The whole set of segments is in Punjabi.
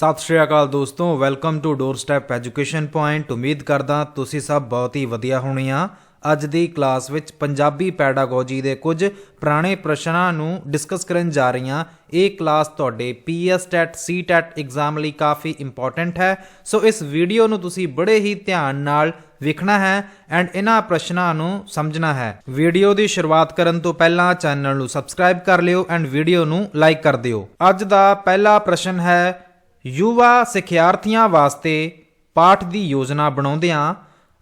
ਸਤਿ ਸ਼੍ਰੀ ਅਕਾਲ ਦੋਸਤੋ welcome to door step education point ਉਮੀਦ ਕਰਦਾ ਤੁਸੀਂ ਸਭ ਬਹੁਤ ਹੀ ਵਧੀਆ ਹੋਣੀਆਂ। ਅੱਜ ਦੀ ਕਲਾਸ ਵਿੱਚ ਪੰਜਾਬੀ ਪੈਡਾਗੋਜੀ ਦੇ ਕੁਝ ਪੁਰਾਣੇ ਪ੍ਰਸ਼ਨਾਂ ਨੂੰ ਡਿਸਕਸ ਕਰਨ ਜਾ ਰਹੀ ਹਾਂ। ਇਹ ਕਲਾਸ ਤੁਹਾਡੇ PS TET C TET exam ਲਈ ਕਾਫੀ ਇੰਪੋਰਟੈਂਟ ਹੈ। ਸੋ ਇਸ ਵੀਡੀਓ ਨੂੰ ਤੁਸੀਂ ਬੜੇ ਹੀ ਧਿਆਨ ਨਾਲ ਵੇਖਣਾ ਹੈ ਐਂਡ ਇਹਨਾਂ ਪ੍ਰਸ਼ਨਾਂ ਨੂੰ ਸਮਝਣਾ ਹੈ। ਵੀਡੀਓ ਦੀ ਸ਼ੁਰੂਆਤ ਕਰਨ ਤੋਂ ਪਹਿਲਾਂ ਚੈਨਲ ਨੂੰ ਸਬਸਕ੍ਰਾਈਬ ਕਰ ਲਿਓ ਐਂਡ ਵੀਡੀਓ ਨੂੰ ਲਾਈਕ ਕਰ ਦਿਓ। ਅੱਜ ਦਾ ਪਹਿਲਾ ਪ੍ਰਸ਼ਨ ਹੈ ਯੁਵਾ ਸਿੱਖਿਆਰਥੀਆਂ ਵਾਸਤੇ ਪਾਠ ਦੀ ਯੋਜਨਾ ਬਣਾਉਂਦਿਆਂ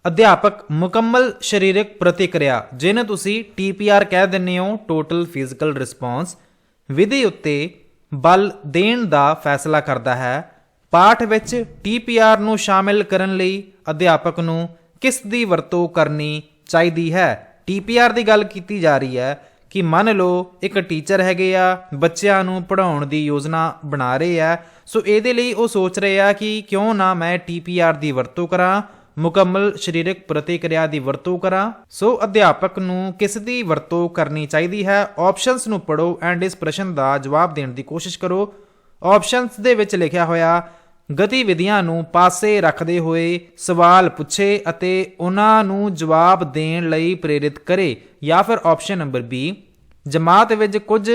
ਅਧਿਆਪਕ ਮੁਕੰਮਲ ਸਰੀਰਕ ਪ੍ਰਤੀਕਿਰਿਆ ਜਿਹਨੂੰ ਤੁਸੀਂ TPR ਕਹਿ ਦਿੰਦੇ ਹੋ ਟੋਟਲ ਫਿਜ਼ੀਕਲ ਰਿਸਪੌਂਸ ਵਿਧੀ ਉੱਤੇ ਬਲ ਦੇਣ ਦਾ ਫੈਸਲਾ ਕਰਦਾ ਹੈ। ਪਾਠ ਵਿੱਚ TPR ਨੂੰ ਸ਼ਾਮਿਲ ਕਰਨ ਲਈ ਅਧਿਆਪਕ ਨੂੰ ਕਿਸ ਦੀ ਵਰਤੋਂ ਕਰਨੀ ਚਾਹੀਦੀ ਹੈ? TPR ਦੀ ਗੱਲ ਕੀਤੀ ਜਾ ਰਹੀ ਹੈ। ਕਿ ਮੰਨ ਲਓ, ਇੱਕ ਟੀਚਰ ਹੈਗੇ ਆ, ਬੱਚਿਆਂ ਨੂੰ ਪੜ੍ਹਾਉਣ ਦੀ ਯੋਜਨਾ ਬਣਾ ਰਹੇ ਆ, ਸੋ ਇਹਦੇ ਲਈ ਉਹ ਸੋਚ ਰਹੇ ਆ ਕਿ ਕਿਉਂ ਨਾ ਮੈਂ TPR ਦੀ ਵਰਤੋਂ ਕਰਾਂ, ਮੁਕੰਮਲ ਸਰੀਰਕ ਪ੍ਰਤੀਕਿਰਿਆ ਦੀ ਵਰਤੋਂ ਕਰਾਂ। ਸੋ ਅਧਿਆਪਕ ਨੂੰ ਕਿਸ ਦੀ ਵਰਤੋਂ ਕਰਨੀ ਚਾਹੀਦੀ ਹੈ ਆਪਸ਼ਨਸ ਨੂੰ ਪੜੋ ਐਂਡ ਇਸ ਪ੍ਰਸ਼ਨ ਦਾ ਜਵਾਬ ਦੇਣ ਦੀ ਕੋਸ਼ਿਸ਼ ਕਰੋ। ਆਪਸ਼ਨਸ ਦੇ ਵਿੱਚ ਲਿਖਿਆ ਹੋਇਆ ਗਤੀਵਿਧੀਆਂ ਨੂੰ ਪਾਸੇ ਰੱਖਦੇ ਹੋਏ ਸਵਾਲ ਪੁੱਛੇ ਅਤੇ ਉਹਨਾਂ ਨੂੰ ਜਵਾਬ ਦੇਣ ਲਈ ਪ੍ਰੇਰਿਤ ਕਰੇ, ਜਾਂ ਫਿਰ ਆਪਸ਼ਨ ਨੰਬਰ B, ਜਮਾਤ ਵਿੱਚ ਕੁਝ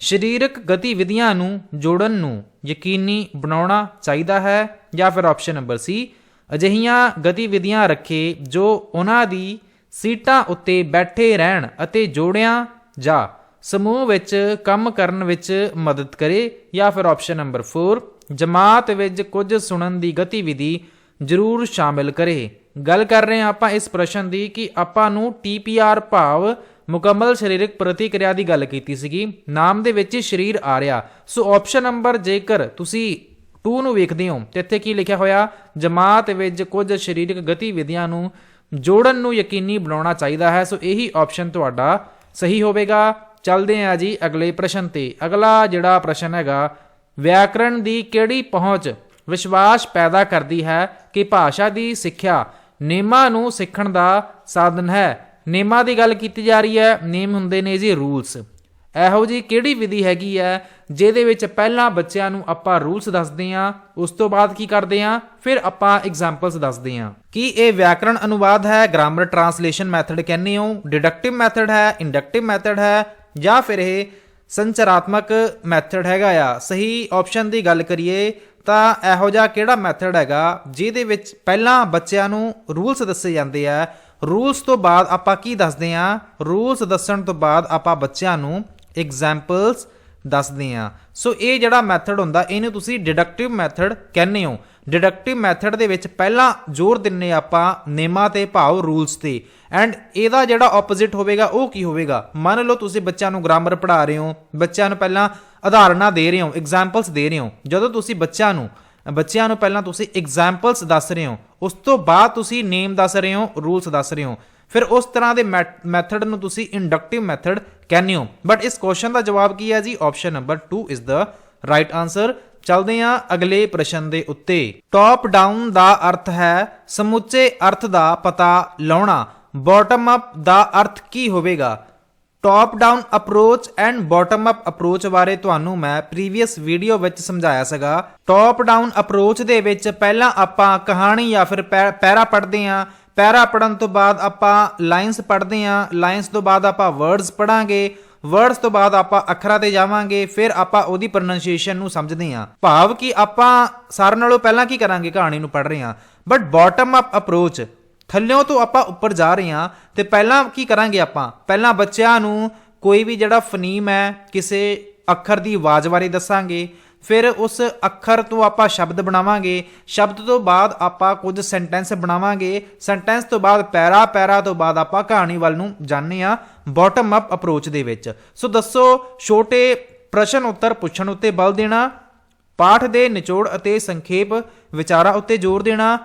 ਸਰੀਰਕ ਗਤੀਵਿਧੀਆਂ ਨੂੰ ਜੋੜਨ ਨੂੰ ਯਕੀਨੀ ਬਣਾਉਣਾ ਚਾਹੀਦਾ ਹੈ, ਜਾਂ ਫਿਰ ਆਪਸ਼ਨ ਨੰਬਰ C, ਅਜਿਹੀਆਂ ਗਤੀਵਿਧੀਆਂ ਰੱਖੇ ਜੋ ਉਹਨਾਂ ਦੀ ਸੀਟਾਂ ਉੱਤੇ ਬੈਠੇ ਰਹਿਣ ਅਤੇ ਜੋੜਿਆਂ ਜਾਂ ਸਮੂਹ ਵਿੱਚ ਕੰਮ ਕਰਨ ਵਿੱਚ ਮਦਦ ਕਰੇ, ਜਾਂ ਫਿਰ ਆਪਸ਼ਨ ਨੰਬਰ 4 ਜਮਾਤ ਵਿੱਚ ਕੁਝ ਸੁਣਨ ਦੀ ਗਤੀਵਿਧੀ ਜ਼ਰੂਰ ਸ਼ਾਮਿਲ ਕਰੇ। ਗੱਲ ਕਰ ਰਹੇ ਹਾਂ ਆਪਾਂ ਇਸ ਪ੍ਰਸ਼ਨ ਦੀ ਕਿ ਆਪਾਂ ਨੂੰ TPR ਭਾਵ ਮੁਕੰਮਲ ਸਰੀਰਕ ਪ੍ਰਤੀਕਿਰਿਆ ਦੀ ਗੱਲ ਕੀਤੀ ਸੀਗੀ। ਨਾਮ ਦੇ ਵਿੱਚ ਹੀ ਸਰੀਰ ਆ ਰਿਹਾ। ਸੋ ਆਪਸ਼ਨ ਨੰਬਰ ਜੇਕਰ ਤੁਸੀਂ 2 ਨੂੰ ਵੇਖਦੇ ਹੋ, ਤੇ ਇੱਥੇ ਕੀ ਲਿਖਿਆ ਹੋਇਆ? ਜਮਾਤ ਵਿੱਚ ਕੁਝ ਸਰੀਰਕ ਗਤੀਵਿਧੀਆਂ ਨੂੰ ਜੋੜਨ ਨੂੰ ਯਕੀਨੀ ਬਣਾਉਣਾ ਚਾਹੀਦਾ ਹੈ। ਸੋ ਇਹੀ ਆਪਸ਼ਨ ਤੁਹਾਡਾ ਸਹੀ ਹੋਵੇਗਾ। ਚੱਲਦੇ ਹਾਂ ਜੀ ਅਗਲੇ ਪ੍ਰਸ਼ਨ ਤੇ। ਅਗਲਾ ਜਿਹੜਾ ਪ੍ਰਸ਼ਨ ਹੈਗਾ ਵਿਆਕਰਣ ਦੀ ਕਿਹੜੀ ਪਹੁੰਚ ਵਿਸ਼ਵਾਸ ਪੈਦਾ ਕਰਦੀ ਹੈ ਕਿ ਭਾਸ਼ਾ ਦੀ ਸਿੱਖਿਆ ਨੇਮਾਂ ਨੂੰ ਸਿੱਖਣ ਦਾ ਸਾਧਨ ਹੈ। ਨੇਮਾਂ ਦੀ ਗੱਲ ਕੀਤੀ ਜਾ ਰਹੀ ਹੈ, ਨੇਮ ਹੁੰਦੇ ਨੇ ਜੀ ਰੂਲਸ। ਇਹੋ ਜੀ ਕਿਹੜੀ ਵਿਧੀ ਹੈਗੀ ਹੈ ਜਿਹਦੇ ਵਿੱਚ ਪਹਿਲਾਂ ਬੱਚਿਆਂ ਨੂੰ ਆਪਾਂ ਰੂਲਸ ਦੱਸਦੇ ਆਂ ਉਸ ਤੋਂ ਬਾਅਦ ਕੀ ਕਰਦੇ ਆਂ ਫਿਰ ਆਪਾਂ ਐਗਜ਼ਾਮਪਲਸ ਦੱਸਦੇ ਆਂ ਕੀ ਇਹ ਵਿਆਕਰਣ ਅਨੁਵਾਦ ਹੈ ਗ੍ਰਾਮਰ ਟਰਾਂਸਲੇਸ਼ਨ ਮੈਥਡ ਕਹਿੰਦੇ ਹੋ ਡਿਡਕਟਿਵ ਮੈਥਡ ਹੈ ਇੰਡਕਟਿਵ ਮੈਥਡ ਹੈ ਜਾਂ ਫਿਰ ਇਹ ਸੰਚਾਰਾਤਮਕ ਮੈਥਡ ਹੈਗਾ ਆ। ਸਹੀ ਆਪਸ਼ਨ ਦੀ ਗੱਲ ਕਰੀਏ ਤਾਂ ਇਹੋ ਜਿਹਾ ਕਿਹੜਾ ਮੈਥਡ ਹੈਗਾ ਜਿਹਦੇ ਵਿੱਚ ਪਹਿਲਾਂ ਬੱਚਿਆਂ ਨੂੰ ਰੂਲਸ ਦੱਸੇ ਜਾਂਦੇ ਆ। ਰੂਲਸ ਤੋਂ ਬਾਅਦ ਆਪਾਂ ਕੀ ਦੱਸਦੇ ਆ? ਰੂਲਸ ਦੱਸਣ ਤੋਂ ਬਾਅਦ ਆਪਾਂ ਬੱਚਿਆਂ ਨੂੰ ਐਗਜ਼ਾਮਪਲਸ ਦੱਸਦੇ ਆ। ਸੋ ਇਹ ਜਿਹੜਾ ਮੈਥਡ ਹੁੰਦਾ, ਇਹਨੂੰ ਤੁਸੀਂ ਡਿਡਕਟਿਵ ਮੈਥਡ ਕਹਿੰਦੇ ਹੋ। ਡਿਡਕਟਿਵ ਮੈਥਡ ਦੇ ਵਿੱਚ ਪਹਿਲਾਂ ਜ਼ੋਰ ਦਿੰਨੇ ਆਪਾਂ ਨੇਮਾਂ ਤੇ ਭਾਵ ਰੂਲਸ ਤੇ। ਐਂਡ ਇਹਦਾ ਜਿਹੜਾ ਆਪੋਜ਼ਿਟ ਹੋਵੇਗਾ, ਉਹ ਕੀ ਹੋਵੇਗਾ? ਮੰਨ ਲਓ ਤੁਸੀਂ ਬੱਚਿਆਂ ਨੂੰ ਗ੍ਰਾਮਰ ਪੜ੍ਹਾ ਰਹੇ ਹੋ, ਬੱਚਿਆਂ ਨੂੰ ਪਹਿਲਾਂ ਉਦਾਹਰਨਾਂ ਦੇ ਰਹੇ ਹੋ ਐਗਜ਼ਾਮਪਲਸ ਦੇ ਰਹੇ ਹੋ। ਜਦੋਂ ਤੁਸੀਂ ਬੱਚਿਆਂ ਨੂੰ ਬੱਚਿਆਂ ਨੂੰ ਪਹਿਲਾਂ ਤੁਸੀਂ ਐਗਜ਼ਾਮਪਲਸ ਦੱਸ ਰਹੇ ਹੋ, ਉਸ ਤੋਂ ਬਾਅਦ ਤੁਸੀਂ ਨੇਮ ਦੱਸ ਰਹੇ ਹੋ ਰੂਲਸ ਦੱਸ ਰਹੇ ਹੋ। ਫਿਰ ਉਸ ਤਰ੍ਹਾਂ ਦੇ ਮੈਥਡ ਨੂੰ ਤੁਸੀਂ ਇੰਡਕਟਿਵ ਮੈਥਡ ਕਹਿੰਦੇ ਹੋ ਬਟ ਇਸ ਕੁਐਸਚਨ ਦਾ ਜਵਾਬ ਕੀ ਹੈ ਜੀ? Option number 2 is the right answer ਚਲਦੇ ਹਾਂ ਅਗਲੇ ਪ੍ਰਸ਼ਨ ਦੇ ਉੱਤੇ। ਟੌਪ ਡਾਊਨ ਦਾ ਅਰਥ ਹੈ ਸਮੁੱਚੇ ਅਰਥ ਦਾ ਪਤਾ ਲਾਉਣਾ। ਬਾਟਮ ਅਪ ਦਾ ਅਰਥ ਕੀ ਹੋਵੇਗਾ? Top down approach and bottom up approach ਬਾਰੇ ਤੁਹਾਨੂੰ ਮੈਂ ਪ੍ਰੀਵੀਅਸ ਵੀਡੀਓ ਵਿੱਚ ਸਮਝਾਇਆ ਸੀਗਾ। ਟੌਪ ਡਾਊਨ ਅਪਰੋਚ ਦੇ ਵਿੱਚ ਪਹਿਲਾਂ ਆਪਾਂ ਕਹਾਣੀ ਜਾਂ ਫਿਰ ਪੈ- ਪੈਰਾ ਪੜ੍ਹਦੇ ਆਂ ਪੈਰਾ ਪੜਨ ਤੋਂ ਬਾਅਦ ਆਪਾਂ ਲਾਈਨਸ ਪੜ੍ਹਦੇ ਆਂ ਲਾਈਨਸ ਤੋਂ ਬਾਅਦ ਆਪਾਂ ਵਰਡਸ ਪੜਾਂਗੇ ਵਰਡਸ ਤੋਂ ਬਾਅਦ ਆਪਾਂ ਅੱਖਰਾਂ ਤੇ ਜਾਵਾਂਗੇ। ਫਿਰ ਆਪਾਂ ਉਹਦੀ ਪ੍ਰੋਨਾਂਸੀਏਸ਼ਨ ਨੂੰ ਸਮਝਦੇ ਆਂ ਭਾਵ ਕਿ ਆਪਾਂ ਸਾਰਿਆਂ ਨਾਲੋਂ ਪਹਿਲਾਂ ਕੀ ਕਰਾਂਗੇ? ਕਹਾਣੀ ਨੂੰ ਪੜ੍ਹ ਰਹੇ ਆਂ ਬਟ ਬਾਟਮ ਅਪ ਅਪਰੋਚ ਥੱਲਿਓਂ ਤੋਂ ਆਪਾਂ ਉੱਪਰ ਜਾ ਰਹੇ ਹਾਂ ਤੇ ਪਹਿਲਾਂ ਕੀ ਕਰਾਂਗੇ ਆਪਾਂ? ਪਹਿਲਾਂ ਬੱਚਿਆਂ ਨੂੰ ਕੋਈ ਵੀ ਜਿਹੜਾ ਫਨੀਮ ਹੈ, ਕਿਸੇ ਅੱਖਰ ਦੀ ਆਵਾਜ਼ ਬਾਰੇ ਦੱਸਾਂਗੇ। ਫਿਰ ਉਸ ਅੱਖਰ ਤੋਂ ਆਪਾਂ ਸ਼ਬਦ ਬਣਾਵਾਂਗੇ। ਸ਼ਬਦ ਤੋਂ ਬਾਅਦ ਆਪਾਂ ਕੁਝ ਸੈਂਟੈਂਸ ਬਣਾਵਾਂਗੇ। ਸੈਂਟੈਂਸ ਤੋਂ ਬਾਅਦ ਪੈਰਾ ਪੈਰਾ ਤੋਂ ਬਾਅਦ ਆਪਾਂ ਕਹਾਣੀ ਵੱਲ ਨੂੰ ਜਾਂਦੇ ਆ ਬਾਟਮ ਅਪ ਅਪਰੋਚ ਦੇ ਵਿੱਚ। ਸੋ ਦੱਸੋ, ਛੋਟੇ ਪ੍ਰਸ਼ਨ ਉੱਤਰ ਪੁੱਛਣ ਉੱਤੇ ਬਲ ਦੇਣਾ, ਪਾਠ ਦੇ ਨਿਚੋੜ ਅਤੇ ਸੰਖੇਪ ਵਿਚਾਰਾਂ ਉੱਤੇ ਜ਼ੋਰ ਦੇਣਾ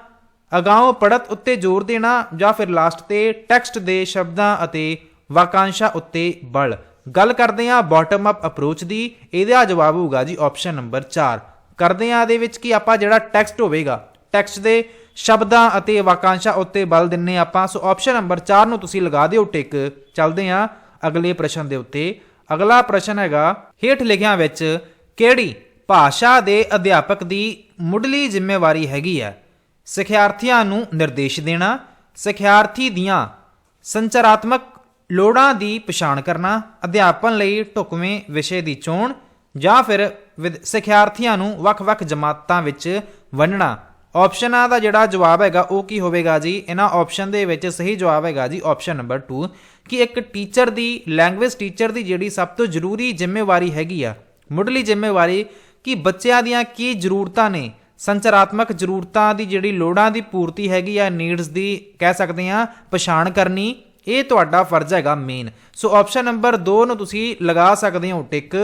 ਅਗਾਊਂ ਪੜਤ ਉੱਤੇ ਜ਼ੋਰ ਦੇਣਾ ਜਾਂ ਫਿਰ ਲਾਸਟ ਤੇ ਟੈਕਸਟ ਦੇ ਸ਼ਬਦਾਂ ਅਤੇ ਵਾਕਾਂਸ਼ਾਂ ਉੱਤੇ ਬਲ। ਗੱਲ ਕਰਦੇ ਹਾਂ ਬਾਟਮ ਅਪ ਅਪਰੋਚ ਦੀ। ਇਹਦਾ ਜਵਾਬ ਹੋਊਗਾ ਜੀ ਆਪਸ਼ਨ ਨੰਬਰ 4 ਕਰਦੇ ਹਾਂ ਇਹਦੇ ਵਿੱਚ ਕਿ ਆਪਾਂ ਜਿਹੜਾ ਟੈਕਸਟ ਹੋਵੇਗਾ ਟੈਕਸਟ ਦੇ ਸ਼ਬਦਾਂ ਅਤੇ ਵਾਕਾਂਸ਼ਾਂ ਉੱਤੇ ਬਲ ਦਿੰਨੇ ਆਪਾਂ। ਸੋ ਆਪਸ਼ਨ ਨੰਬਰ 4 ਨੂੰ ਤੁਸੀਂ ਲਗਾ ਦਿਓ ਟਿਕ ਚੱਲਦੇ ਹਾਂ ਅਗਲੇ ਪ੍ਰਸ਼ਨ ਦੇ ਉੱਤੇ। ਅਗਲਾ ਪ੍ਰਸ਼ਨ ਹੈਗਾ, ਹੇਠ ਲਿਖਿਆਂ ਵਿੱਚ ਕਿਹੜੀ ਭਾਸ਼ਾ ਦੇ ਅਧਿਆਪਕ ਦੀ ਮੁੱਢਲੀ ਜ਼ਿੰਮੇਵਾਰੀ ਹੈਗੀ ਹੈ? ਸਿਖਿਆਰਥੀਆਂ ਨੂੰ ਨਿਰਦੇਸ਼ ਦੇਣਾ, ਸਿਖਿਆਰਥੀ ਦੀਆਂ ਸੰਚਾਰਾਤਮਕ ਲੋੜਾਂ ਦੀ ਪਛਾਣ ਕਰਨਾ, ਅਧਿਆਪਨ ਲਈ ਢੁਕਵੇਂ ਵਿਸ਼ੇ ਦੀ ਚੋਣ, ਜਾਂ ਫਿਰ ਵਿਦ- ਸਿਖਿਆਰਥੀਆਂ ਨੂੰ ਵੱਖ-ਵੱਖ ਜਮਾਤਾਂ ਵਿੱਚ ਵੰਡਣਾ। ਆਪਸ਼ਨਾਂ ਦਾ ਜਿਹੜਾ ਜਵਾਬ ਹੈਗਾ, ਉਹ ਕੀ ਹੋਵੇਗਾ ਜੀ? ਇਹਨਾਂ ਆਪਸ਼ਨ ਦੇ ਵਿੱਚ ਸਹੀ ਜਵਾਬ ਹੈਗਾ ਜੀ ਆਪਸ਼ਨ ਨੰਬਰ 2 ਕਿ ਇੱਕ ਟੀਚਰ ਦੀ, ਲੈਂਗੁਏਜ ਟੀਚਰ ਦੀ ਜਿਹੜੀ ਸਭ ਤੋਂ ਜ਼ਰੂਰੀ ਜ਼ਿੰਮੇਵਾਰੀ ਹੈਗੀ ਆ, ਮੁੱਢਲੀ ਜ਼ਿੰਮੇਵਾਰੀ, ਕਿ ਬੱਚਿਆਂ ਦੀਆਂ ਕੀ ਜ਼ਰੂਰਤਾਂ ਨੇ? ਸੰਚਾਰਾਤਮਕ ਜ਼ਰੂਰਤਾਂ ਦੀ ਜਿਹੜੀ ਲੋੜਾਂ ਦੀ ਪੂਰਤੀ ਹੈਗੀ ਆ ਨੀਡਸ ਦੀ, ਕਹਿ ਸਕਦੇ ਆ, ਪਛਾਣ ਕਰਨੀ ਇਹ ਤੁਹਾਡਾ ਫਰਜ਼ ਹੈਗਾ ਮੇਨ ਸੋ ਆਪਸ਼ਨ ਨੰਬਰ 2 ਨੂੰ ਤੁਸੀਂ ਲਗਾ ਸਕਦੇ ਹੋ ਟਿਕ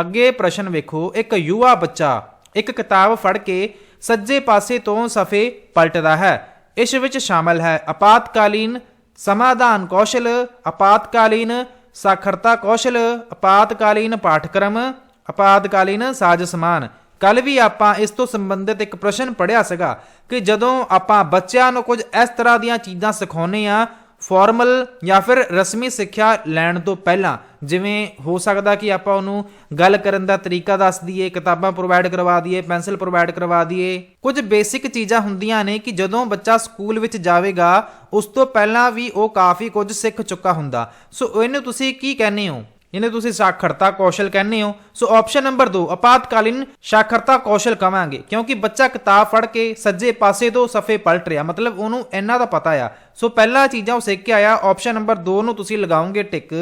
ਅੱਗੇ ਪ੍ਰਸ਼ਨ ਵੇਖੋ, ਇੱਕ ਯੁਵਾ ਬੱਚਾ, ਇੱਕ ਕਿਤਾਬ ਫੜ ਕੇ ਸੱਜੇ ਪਾਸੇ ਤੋਂ ਸਫੇ ਪਲਟਦਾ ਹੈ। ਇਸ ਵਿੱਚ ਸ਼ਾਮਲ ਹੈ ਆਪਾਤਕਾਲੀਨ ਸਮਾਧਾਨ ਕੌਸ਼ਲ ਆਪਾਤਕਾਲੀਨ ਸਾਖਰਤਾ ਕੌਸ਼ਲ ਆਪਾਤਕਾਲੀਨ ਪਾਠਕ੍ਰਮ ਆਪਾਤਕਾਲੀਨ ਸਾਜ ਸਮਾਨ। ਕੱਲ ਵੀ ਆਪਾਂ ਇਸ ਤੋਂ ਸੰਬੰਧਿਤ ਇੱਕ ਪ੍ਰਸ਼ਨ ਪੜਿਆ ਸੀਗਾ ਕਿ ਜਦੋਂ ਆਪਾਂ ਬੱਚਿਆਂ ਨੂੰ ਕੁਝ ਇਸ ਤਰ੍ਹਾਂ ਦੀਆਂ ਚੀਜ਼ਾਂ ਸਿਖਾਉਨੇ ਆ ਫਾਰਮਲ ਜਾਂ ਫਿਰ ਰਸਮੀ ਸਿੱਖਿਆ ਲੈਣ ਤੋਂ ਪਹਿਲਾਂ ਜਿਵੇਂ ਹੋ ਸਕਦਾ ਕਿ ਆਪਾਂ ਉਹਨੂੰ ਗੱਲ ਕਰਨ ਦਾ ਤਰੀਕਾ ਦੱਸ ਦਈਏ, ਕਿਤਾਬਾਂ ਪ੍ਰੋਵਾਈਡ ਕਰਵਾ ਦਈਏ ਪੈਨਸਲ ਪ੍ਰੋਵਾਈਡ ਕਰਵਾ ਦਈਏ। ਕੁਝ ਬੇਸਿਕ ਚੀਜ਼ਾਂ ਹੁੰਦੀਆਂ ਨੇ ਕਿ ਜਦੋਂ ਬੱਚਾ ਸਕੂਲ ਵਿੱਚ ਜਾਵੇਗਾ, ਉਸ ਤੋਂ ਪਹਿਲਾਂ ਵੀ ਉਹ ਕਾਫੀ ਕੁਝ ਸਿੱਖ ਚੁੱਕਾ ਹੁੰਦਾ। ਸੋ ਇਹਨੂੰ ਤੁਸੀਂ ਕੀ ਕਹਿੰਦੇ ਹੋ? ਇਹਨੇ ਤੁਸੀਂ ਸਾਖਰਤਾ ਕੌਸ਼ਲ ਕਹਿੰਦੇ ਹੋ, ਸੋ ਆਪਸ਼ਨ ਨੰਬਰ 2 ਆਪਾਤਕਾਲੀਨ ਸਾਖਰਤਾ ਕੌਸ਼ਲ ਕਵਾਂਗੇ, ਕਿਉਂਕਿ ਬੱਚਾ ਕਿਤਾਬ ਫੜ ਕੇ ਸੱਜੇ ਪਾਸੇ ਤੋਂ ਸਫੇ ਪਲਟ ਰਿਹਾ, ਮਤਲਬ ਉਹਨੂੰ ਇੰਨਾ ਦਾ ਪਤਾ ਆ। ਸੋ ਪਹਿਲਾ ਚੀਜ਼ਾਂ ਉਹ ਸਿੱਖ ਕੇ ਆਇਆ ਆਪਸ਼ਨ ਨੰਬਰ 2 ਨੂੰ ਤੁਸੀਂ ਲਗਾਓਗੇ ਟਿਕ,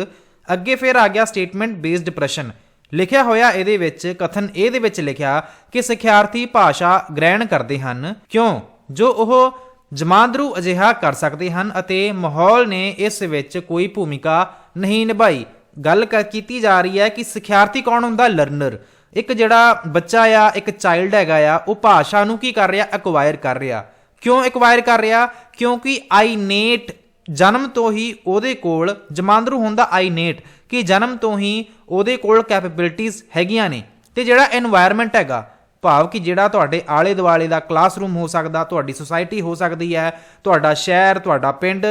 ਅੱਗੇ ਫਿਰ ਆ ਗਿਆ ਸਟੇਟਮੈਂਟ ਬੇਸਡ ਪ੍ਰਸ਼ਨ। ਲਿਖਿਆ ਹੋਇਆ ਇਹਦੇ ਵਿੱਚ, ਕਥਨ ਇਹਦੇ ਵਿੱਚ ਲਿਖਿਆ ਕਿ ਸਿਖਿਆਰਥੀ ਭਾਸ਼ਾ ਗ੍ਰਹਿਣ ਕਰਦੇ ਹਨ, ਕਿਉਂ? ਜੋ ਉਹ ਜਮਾਂਦਰੂ ਅਜਿਹਾ ਕਰ ਸਕਦੇ ਹਨ ਅਤੇ ਮਾਹੌਲ ਨੇ ਇਸ ਵਿੱਚ ਕੋਈ ਭੂਮਿਕਾ ਨਹੀਂ ਨਿਭਾਈ। ਗੱਲ ਕੀਤੀ ਜਾ ਰਹੀ ਹੈ ਕਿ ਸਿਖਿਆਰਥੀ ਕੌਣ ਹੁੰਦਾ? ਲਰਨਰ ਇੱਕ ਜਿਹੜਾ ਬੱਚਾ ਆ, ਇੱਕ ਚਾਈਲਡ ਹੈਗਾ ਆ, ਉਹ ਭਾਸ਼ਾ ਨੂੰ ਕੀ ਕਰ ਰਿਹਾ? ਐਕਵਾਇਰ ਕਰ ਰਿਹਾ। ਕਿਉਂ ਐਕਵਾਇਰ ਕਰ ਰਿਹਾ? ਕਿਉਂਕਿ ਆਈ ਨੇਟ ਜਨਮ ਤੋਂ ਹੀ ਉਹਦੇ ਕੋਲ ਜਮਾਂਦਰੂ ਹੁੰਦਾ ਆਈ ਨੇਟ ਕਿ ਜਨਮ ਤੋਂ ਹੀ ਉਹਦੇ ਕੋਲ ਕੈਪੇਬਿਲਿਟੀਆਂ ਹੈਗੀਆਂ ਨੇ। ਤੇ ਜਿਹੜਾ এনवायरमेंट ਹੈਗਾ, ਭਾਵ ਕਿ ਜਿਹੜਾ ਤੁਹਾਡੇ ਆਲੇ ਦੁਆਲੇ ਦਾ ਕਲਾਸਰੂਮ ਹੋ ਸਕਦਾ, ਤੁਹਾਡੀ ਸੁਸਾਇਟੀ ਹੋ ਸਕਦੀ ਹੈ, ਤੁਹਾਡਾ ਸ਼ਹਿਰ, ਤੁਹਾਡਾ ਪਿੰਡ